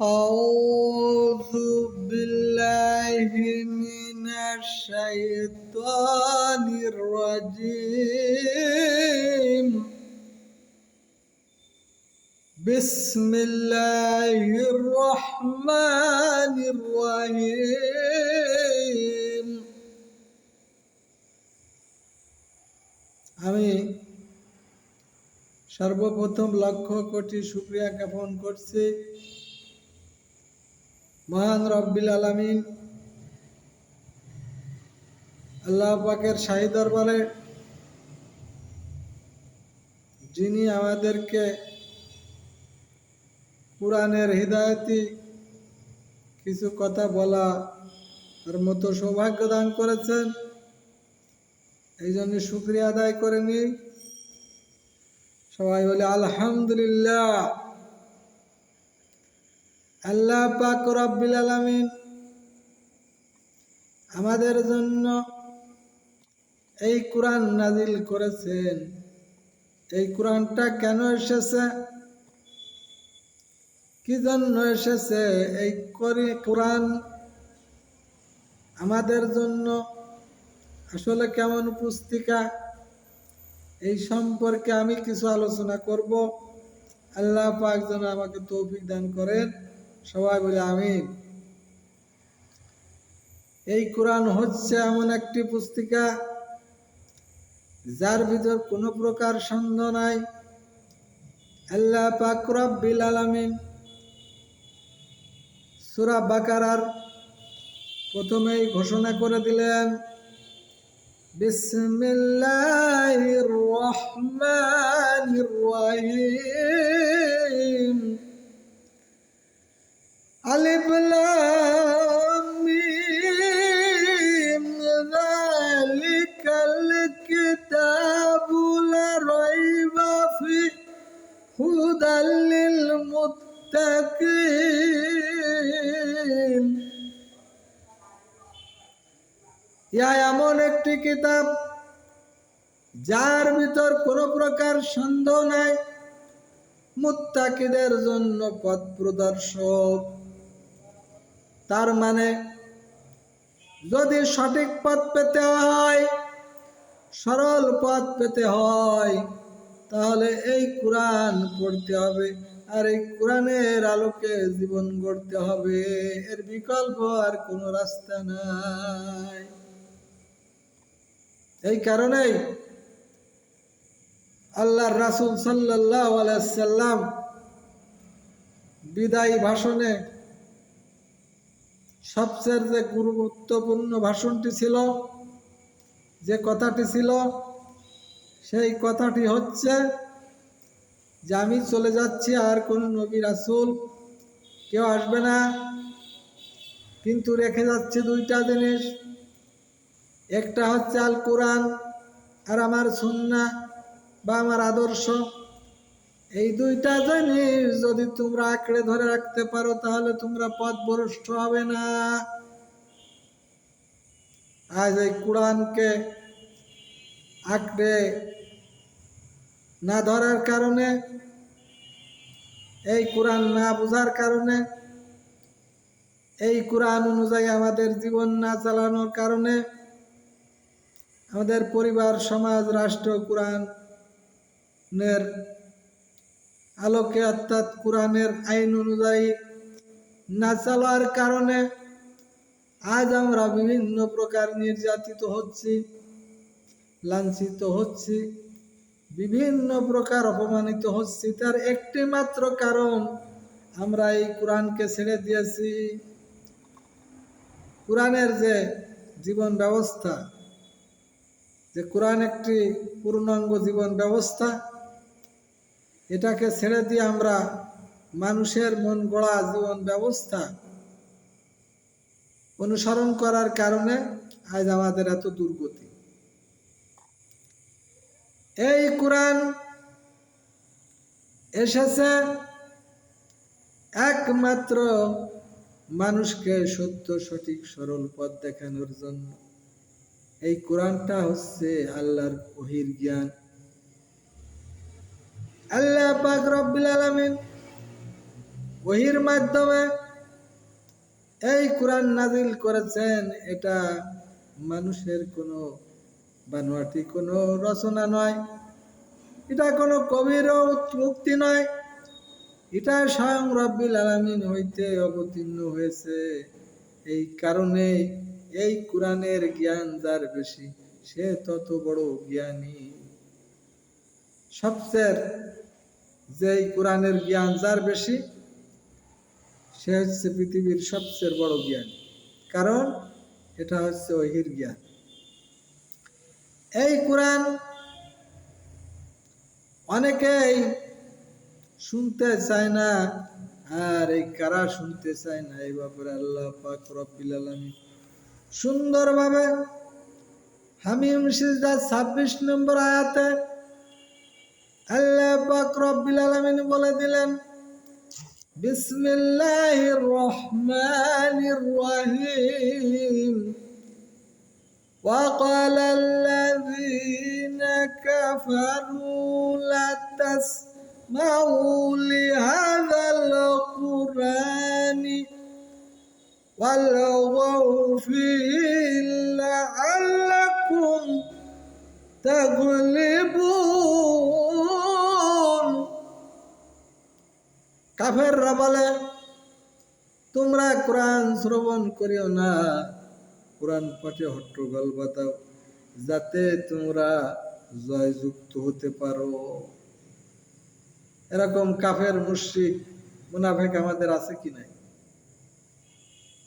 أعوذ بالله من الشيطان الرجيم بسم الله الرحمن الرحيم আমি সর্বপ্রথম লক্ষ কোটি শুক্রিয়া জ্ঞাপন করছি মহান রব্বিল আলামিন। আল্লাহ পাকের শাহী দরবারে যিনি আমাদেরকে কোরআনের হৃদায়তি কিছু কথা বলা তার মতো সৌভাগ্য দান করেছেন, এই জন্য শুক্রিয়া আদায় করে নিই। সবাই বলে, আলহামদুলিল্লাহ। আল্লাহ পাক রব্বিল আলামিন আমাদের জন্য এই কোরআন নাজিল করেছেন। এই কোরআনটা কেন এসেছে? কি জন্য এসেছে? এই করি কোরআন আমাদের জন্য আসলে কেমন পুস্তিকা? এই সম্পর্কে আমি কিছু আলোচনা করব। আল্লাহ পাক যেন আমাকে তৌফিক দান করেন। সবাই বলে আমিন। এই কোরআন হচ্ছে এমন একটি পুস্তিকা যার ভিতর কোনো প্রকার সন্দেহ নাই। আল্লাহ পাক রব্বিল আলামিন সূরা বাকারার প্রথমেই ঘোষণা করে দিলেন, বিসমিল্লাহির রহমানির রহিম। আলিফ লাম মিম যালিকাল কিতাবু লা রাইবা লিল মুত্তাকিন। ইয়া এমন একটি কিতাব যার ভিতর কোনো প্রকার সন্দেহ নাই। মুত্তাকিদের জন্য পথ প্রদর্শক। তার মানে যদি সঠিক পথ পেতে হয়, সরল পথ পেতে হয়, তাহলে এই কোরআন পড়তে হবে আর এই কোরআনের আলোকে জীবন গড়তে হবে। এর বিকল্প আর কোনো রাস্তা নাই। এই কারণেই আল্লাহ রাসুল সাল্লাহ সাল্লাম বিদায়ী ভাষণে সবচেয়ে যে গুরুত্বপূর্ণ ভাষণটি ছিল, যে কথাটি ছিল, সেই কথাটি হচ্ছে যে আমি চলে যাচ্ছি, আর কোনো নবী রাসুল কেউ আসবে না। কিন্তু রেখে যাচ্ছে দুইটা জিনিস। একটা হচ্ছে আল কোরআন আর আমার সুন্না বা আমার আদর্শ। এই দুইটা জিনিস যদি তোমরা আঁকড়ে ধরে রাখতে পারো, তাহলে তোমরা পথ ভ্রষ্ট হবে না। আজ এই কোরআনকে আঁকড়ে না ধরার কারণে, এই কোরআন না বোঝার কারণে, এই কোরআন অনুযায়ী আমাদের জীবন না চালানোর কারণে, আমাদের পরিবার, সমাজ, রাষ্ট্র, কোরআনের আলোকে অর্থাৎ কোরআনের আইন অনুযায়ী না চলার কারণে আজ আমরা বিভিন্ন প্রকার নির্যাতিত হচ্ছি, লাঞ্ছিত হচ্ছি, বিভিন্ন প্রকার অপমানিত হচ্ছি। তার একটি মাত্র কারণ আমরা এই কোরআনকে ছেড়ে দিয়েছি। কোরআনের যে জীবন ব্যবস্থা, যে কোরআন একটি পূর্ণাঙ্গ জীবন ব্যবস্থা এটাকে ছেড়ে দিয়ে আমরা মানুষের মন গড়া জীবন ব্যবস্থা অনুসরণ করার কারণে আজ আমাদের এত দুর্গতি। এই কোরআন এসেছে একমাত্র মানুষকে সত্য, সঠিক, সরল পথ দেখানোর জন্য। এই কোরআনটা হচ্ছে আল্লাহর ওহির জ্ঞান আল্লাহ পাক রব্বিল আলামিন ওহির মাধ্যমে এই কোরআন নাজিল করেছেন, এটা মানুষের কোনো বানোয়াটি, কোনো রচনা নয়। এটা কোনো কবির উক্তি নয়। এটা স্বয়ং রব্বিল আলামিন হইতে অবতীর্ণ হয়েছে। এই কারণে এই কোরআনের জ্ঞান যার বেশি, সে তত বড় জ্ঞানী। সবচেয়ে যে কোরআনের জ্ঞান যার বেশি, সে হচ্ছে পৃথিবীর সবচেয়ে বড় জ্ঞান। কারণ এটা হচ্ছে ওহির জ্ঞান। এই কোরআন অনেকেই শুনতে চায় না, আর এই কারা শুনতে চায় না? এই ব্যাপারে আল্লাহ পাক রব্বিল আলামিন সুন্দরভাবে হামিম সিজদা ছাব্বিশ নম্বর আয়াতে আল্লাহ পাক রব্বিল আলামিন বলে দিলেন বিসমিল্লাহির রহমানির রহিম وقال الذين كفروا لا تسمعوا لهذا القرآن والغوا فيه لعلكم تغلبون কাফেররা বলে, তোমরা কোরআন শ্রবণ করিও না। কোরআন পাঠে হট্টগোল বাতাও যাতে তোমরা জয়যুক্ত হতে পারো। এরকম কাফের, মুশরিক, মুনাফেক আমাদের আছে কি নাই?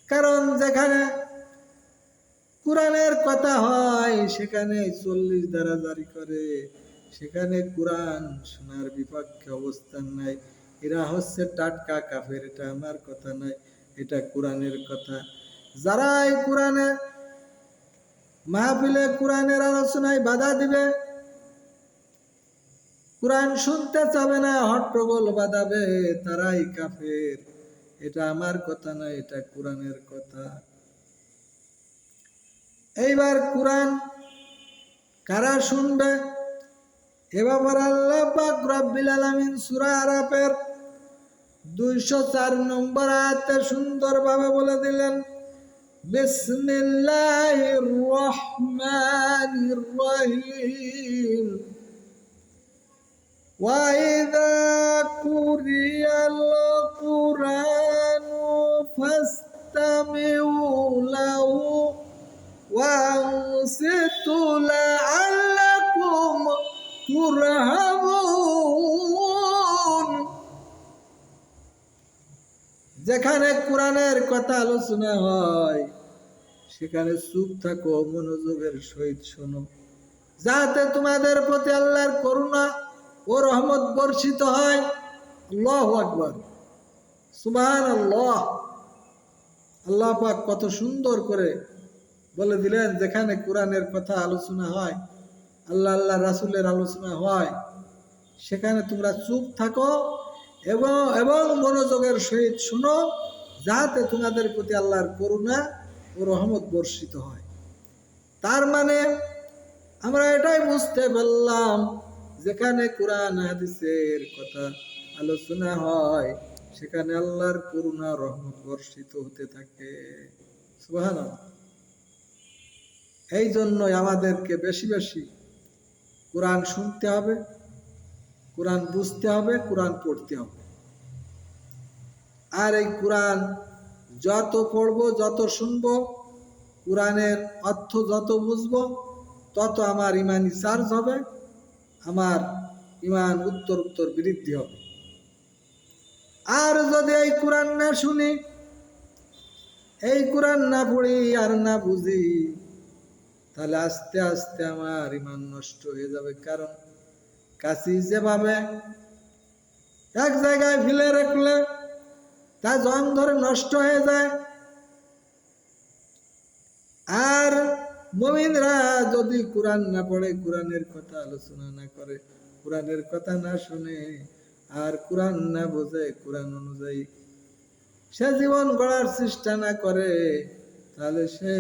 কারণ যেখানে কোরআনের কথা হয়, সেখানে চল্লিশ দ্বারা জারি করে। সেখানে কোরআন শোনার বিপক্ষে অবস্থান নাই। এরা হচ্ছে টাটকা কাফের, এটা আমার কথা নয়, এটা কোরআনের কথা। যারা এই কোরআনে, মাহফিলে কোরআনের আলোচনায় বাধা দিবে, কোরআন শুনতে চাবে না হট্টগোল বাঁধাবে, তারাই কাফের। এটা আমার কথা নয়, এটা কোরআনের কথা। এইবার কোরআন কারা শুনবে? এবার আল্লাহ পাক রব্বিল আলামিন সূরা আরাফের দুইশো চার নম্বর আয়াতে সুন্দরভাবে বলে দিলেন বিসমিল্লাহির রহমানির রহিম وإذا قرئ القرآن فاستمعوا যেখানে কোরআনের কথা আলোচনা হয়, সেখানে চুপ থাকো, মনোযোগের সহিত শোনো। যাতে তোমাদের প্রতি আল্লাহর করুণা ও রহমত বর্ষিত হয়। আল্লাহ আকবর। সুবান আল্লাহ আল্লাহ পাক কত সুন্দর করে বলে দিলেন, যেখানে কোরআনের কথা আলোচনা হয়, আল্লাহ আল্লাহ রাসুলের আলোচনা হয়, সেখানে তোমরা চুপ থাকো এবং এবং মনোযোগের সহিত শুনো, যাতে তোমাদের প্রতি আল্লাহর করুণা ও রহমত বর্ষিত হয়। তার মানে আমরা এটাই বুঝতে পারলাম, যেখানে কোরআন হাদিসের কথা আলোচনা হয়, সেখানে আল্লাহর করুণা, রহমত বর্ষিত হতে থাকে। এই জন্যই আমাদেরকে বেশি বেশি কোরআন শুনতে হবে কোরআন বুঝতে হবে, কোরআন পড়তে হবে। আর এই কোরআন যত পড়ব, যত শুনব, কোরআনের অর্থ যত বুঝব, তত আমার ইমানি চার্জ হবে, আমার ইমান উত্তর উত্তর বৃদ্ধি হবে। আর যদি এই কোরআন না শুনি, এই কোরআন না পড়ি আর না বুঝি, তাহলে আস্তে আস্তে আমার ইমান নষ্ট হয়ে যাবে। কারণ কাশি যেভাবে এক জায়গায় ফেলে রাখলে তা জং ধরে নষ্ট হয়ে যায়। আর মমিনরা যদি কোরআন না পড়ে, কোরআনের কথা আলোচনা না করে, কোরআনের কথা না শুনে, আর কোরআন না বোঝে, কোরআন অনুযায়ী সে জীবন গড়ার চেষ্টা না করে, তাহলে সে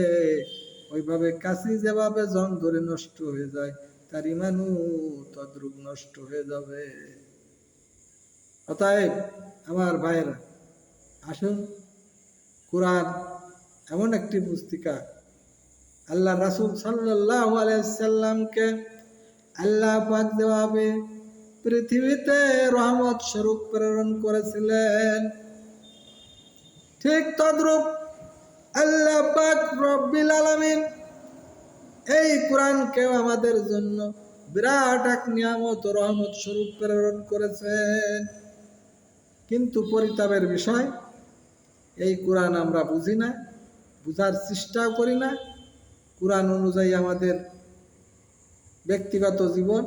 ওইভাবে কাশি যেভাবে জং ধরে নষ্ট হয়ে যায়। তার ইমানও তদ্রুপ নষ্ট হয়ে যাবে। অতএব আমার ভাইয়েরা, আসুন, কোরআন এমন একটি পুস্তিকা আল্লাহ রাসুল সাল্লাহ আলাইসাল্লামকে আল্লাহ পাক দেওয়াবে পৃথিবীতে রহমত স্বরূপ প্রেরণ করেছিলেন। ঠিক তদ্রূপ আল্লাহ পাক রব্বিল আলামিন এই কোরআনকেও আমাদের জন্য বিরাট এক নিয়ামত রহমত স্বরূপ প্রেরণ করেছেন কিন্তু পরিতাপের বিষয়, এই কোরআন আমরা বুঝি না, বুঝার চেষ্টাও করি না। কোরআন অনুযায়ী আমাদের ব্যক্তিগত জীবন,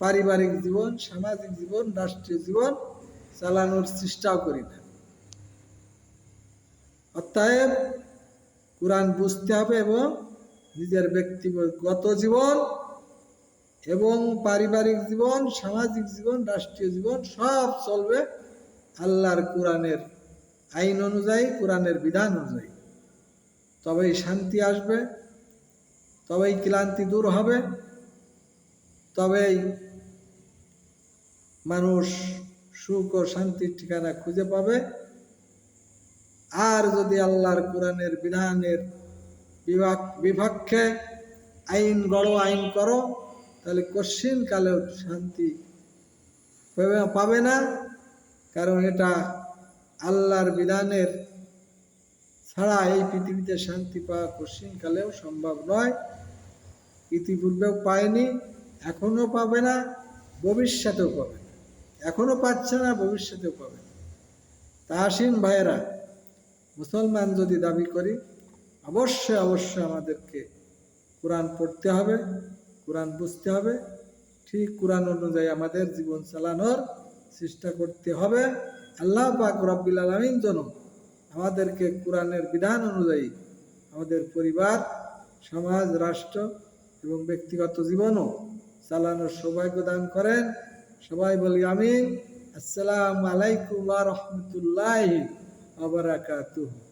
পারিবারিক জীবন, সামাজিক জীবন, রাষ্ট্রীয় জীবন চালানোর চেষ্টাও করি না। অতএব কোরআন বুঝতে হবে এবং নিজের ব্যক্তিগত জীবন এবং পারিবারিক জীবন, সামাজিক জীবন, রাষ্ট্রীয় জীবন, সব চলবে আল্লাহর কোরআনের আইন অনুযায়ী, কোরআনের বিধান অনুযায়ী। তবেই শান্তি আসবে, তবেই ক্লান্তি দূর হবে, তবেই মানুষ সুখ ও শান্তির ঠিকানা খুঁজে পাবে। আর যদি আল্লাহর কোরআনের বিধানের বিভাগ আইন গড়ো, আইন করো, তাহলে কশ্চিন কালেও শান্তি পাবে- না। কারণ এটা আল্লাহর বিধানের ছাড়া এই পৃথিবীতে শান্তি পাওয়া কশ্চিন কালেও সম্ভব নয়। ইতিপূর্বেও পায়নি এখনও পাবে না, ভবিষ্যতেও পাবে না। এখনও পাচ্ছে না, ভবিষ্যতেও পাবে না। ভাইয়েরা, মুসলমান যদি দাবি করি অবশ্যই অবশ্যই আমাদেরকে কোরআন পড়তে হবে, কোরআন বুঝতে হবে। ঠিক কোরআন অনুযায়ী আমাদের জীবন চালানোর চেষ্টা করতে হবে। আল্লাহ পাক রব্বিল আলমিন যেন আমাদেরকে কোরআনের বিধান অনুযায়ী আমাদের পরিবার, সমাজ, রাষ্ট্র এবং ব্যক্তিগত জীবনও চালানোর সৌভাগ্য দান করেন। সবাই বলি আমিন। আসসালামু আলাইকুম রাহমাতুল্লাহি ওয়া বারাকাতুহু।